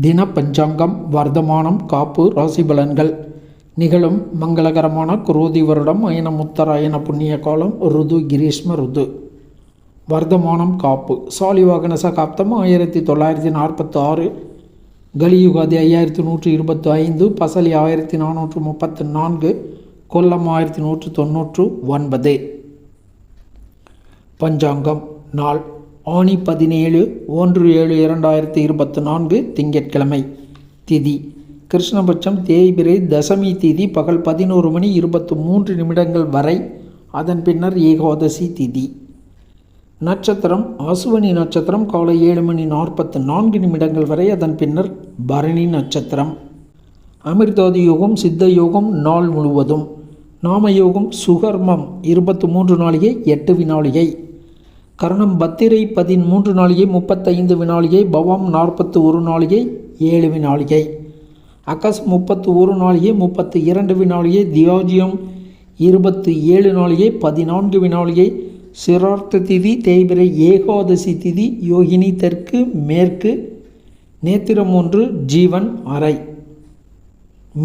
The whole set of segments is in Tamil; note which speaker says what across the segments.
Speaker 1: தின பஞ்சாங்கம் வர்த்தமானம் காப்பு ராசி பலன்கள் நிகழும் மங்களகரமான குரோதி வருடம் அயன முத்தராயண புண்ணிய காலம் ருது கிரீஷ்ம ருது. வர்த்தமானம் காப்பு. சாலிவாகன சகாப்தம் ஆயிரத்தி தொள்ளாயிரத்தி நாற்பத்தி ஆறு கலியுகாதி ஐயாயிரத்தி நூற்றி இருபத்தி ஐந்து பசலி ஆயிரத்தி நானூற்று முப்பத்தி நான்கு கொல்லம் ஆயிரத்தி நூற்று தொண்ணூற்று ஒன்பது. பஞ்சாங்கம் நாள். ஆணி பதினேழு ஒன்று ஏழு இரண்டாயிரத்தி இருபத்தி நான்கு திங்கட்கிழமை. திதி. கிருஷ்ணபட்சம் தேய்பிரை தசமி திதி பகல் பதினோரு மணி இருபத்து மூன்று நிமிடங்கள் வரை. அதன் பின்னர் ஏகாதசி திதி. நட்சத்திரம். அசுவனி நட்சத்திரம் காலை ஏழு மணி நாற்பத்து நான்கு நிமிடங்கள் வரை. அதன் பின்னர் பரணி நட்சத்திரம். அமிர்தாதி யோகம் சித்த யோகம் நாள் முழுவதும். நாமயோகம் சுகர்மம் இருபத்து மூன்று நாளிகை எட்டு வினாளிகை. கரணம் பத்திரை பதிமூன்று நாளிகை முப்பத்தைந்து வினாளிகை பவம் நாற்பத்து ஒரு நாளிகை ஏழு வினாளிகை அகஸ் முப்பத்து ஒரு நாளிகை முப்பத்து இரண்டு வினாளிகை தியோஜியம் இருபத்து ஏழு நாளிகை பதினான்கு வினாளிகை சிரார்த்த திதி தேய்பிரை ஏகாதசி திதி யோகினி தெற்கு மேற்கு நேத்திரம் ஒன்று ஜீவன் அறை.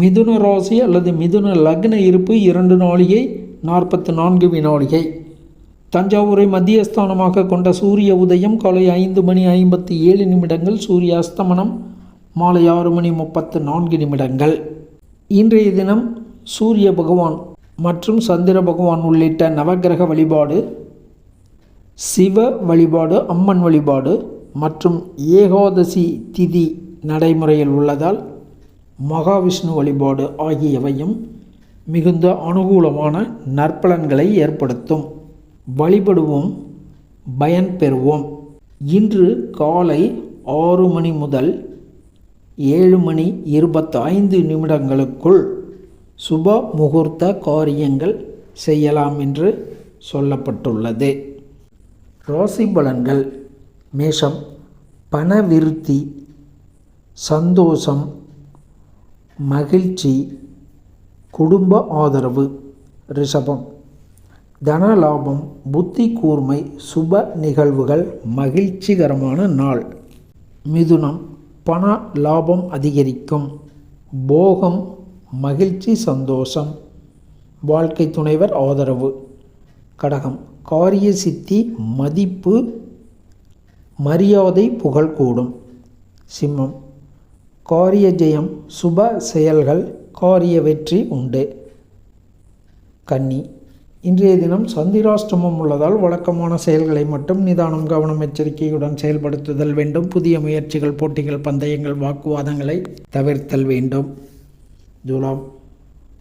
Speaker 1: மிதுன ராசி அல்லது மிதுன லக்ன இருப்பு இரண்டு நாளிகை நாற்பத்து நான்கு வினாளிகை தஞ்சாவூரை மத்தியஸ்தானமாக கொண்ட சூரிய உதயம் காலை ஐந்து மணி ஐம்பத்தி ஏழு நிமிடங்கள் சூரிய அஸ்தமனம் மாலை ஆறு மணி முப்பத்து நான்கு நிமிடங்கள். இன்றைய தினம் சூரிய பகவான் மற்றும் சந்திர பகவான் உள்ளிட்ட நவக்கிரக வழிபாடு சிவ வழிபாடு அம்மன் வழிபாடு மற்றும் ஏகாதசி திதி நடைமுறையில் உள்ளதால் மகாவிஷ்ணு வழிபாடு ஆகியவையும் மிகுந்த அனுகூலமான நற்பலன்களை ஏற்படுத்தும். வழிபடுவோம் பயன் பெறுவோம். இன்று காலை ஆறு மணி முதல் ஏழு மணி இருபத்தைந்து நிமிடங்களுக்குள் சுப முகூர்த்த காரியங்கள் செய்யலாம் என்று சொல்லப்பட்டுள்ளது. ராசி பலன்கள். மேஷம் பணவிருத்தி சந்தோஷம் மகிழ்ச்சி குடும்ப ஆதரவு ரிஷபம். தன லாபம் புத்தி கூர்மை சுப நிகழ்வுகள் மகிழ்ச்சிகரமான நாள். மிதுனம் பண லாபம் அதிகரிக்கும். போகம் மகிழ்ச்சி சந்தோஷம். வாழ்க்கை துணைவர் ஆதரவு. கடகம் காரிய சித்தி மதிப்பு மரியாதை புகழ் கூடும். சிம்மம் காரிய ஜெயம் சுப செயல்கள் காரிய வெற்றி உண்டு. கன்னி இன்றைய தினம் சந்திராஷ்டமம் உள்ளதால் வழக்கமான செயல்களை மட்டும் நிதானம் கவனம் எச்சரிக்கையுடன் செயல்படுத்துதல் வேண்டும். புதிய முயற்சிகள் போட்டிகள் பந்தயங்கள் வாக்குவாதங்களை தவிர்த்தல் வேண்டும். துலாம்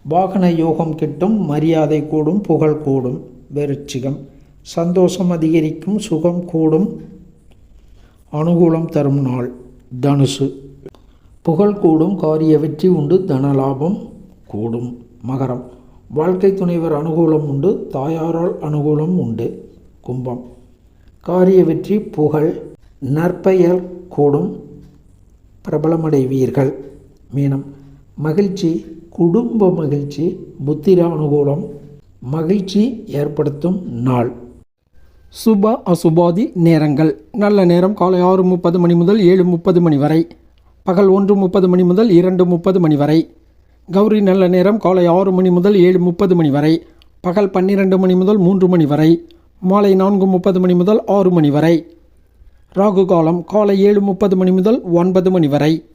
Speaker 1: வாகன யோகம் கிட்டும் மரியாதை கூடும் புகழ் கூடும் வெறிச்சிகம். சந்தோஷம் அதிகரிக்கும் சுகம் கூடும் அனுகூலம் தரும் நாள். தனுசு. புகழ் கூடும் காரிய வெற்றி உண்டு தனலாபம் கூடும் மகரம். வாழ்க்கை துணைவர் அனுகூலம் உண்டு தாயாரால் அனுகூலம் உண்டு. கும்பம். காரிய வெற்றி புகழ் நற்பெயர் கூடும். பிரபலமடைவீர்கள். மீனம். மகிழ்ச்சி குடும்ப மகிழ்ச்சி புத்திர அனுகூலம். மகிழ்ச்சி ஏற்படுத்தும் நாள். சுப அசுபாதி நேரங்கள். நல்ல நேரம் காலை ஆறு முப்பது மணி முதல் ஏழு முப்பது மணி வரை. பகல் ஒன்று முப்பது மணி முதல் இரண்டு முப்பது மணி வரை. கௌரி நல்ல நேரம் காலை ஆறு மணி முதல் ஏழு முப்பது மணி வரை. பகல் பன்னிரெண்டு மணி முதல் மூன்று மணி வரை. மாலை நான்கு முப்பது மணி முதல் ஆறு மணி வரை. ராகு காலம் காலை ஏழு முப்பது மணி முதல் ஒன்பது மணி வரை.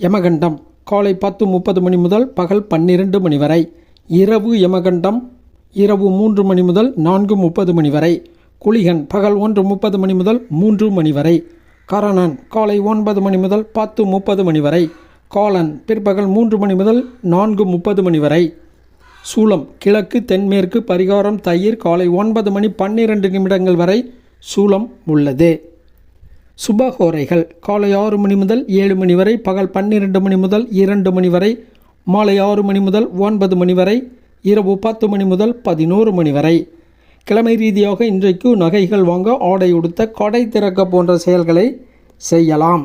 Speaker 1: யமகண்டம் காலை பத்து முப்பது மணி முதல் பகல் பன்னிரண்டு மணி வரை. இரவு யமகண்டம் இரவு மூன்று மணி முதல் நான்கு முப்பது மணி வரை. குளிகன் பகல் ஒன்று முப்பது மணி முதல் மூன்று மணி வரை. கரணன் காலை ஒன்பது மணி முதல் பத்து முப்பது மணி வரை. காலன் பிற்பகல் மூன்று மணி முதல் நான்கு முப்பது மணி வரை. சூலம் கிழக்கு தென்மேற்கு பரிகாரம் தயிர் காலை ஒன்பது மணி பன்னிரண்டு நிமிடங்கள் வரை சூலம் உள்ளது. சுபஹோரைகள் காலை ஆறு மணி முதல் ஏழு மணி வரை பகல் பன்னிரெண்டு மணி முதல் இரண்டு மணி வரை மாலை ஆறு மணி முதல் ஒன்பது மணி வரை இரவு பத்து மணி முதல் பதினோரு மணி வரை. கிழமை ரீதியாக இன்றைக்கு நகைகள் வாங்க ஆடை உடுத்த கடை திறக்க போன்ற செயல்களை செய்யலாம்.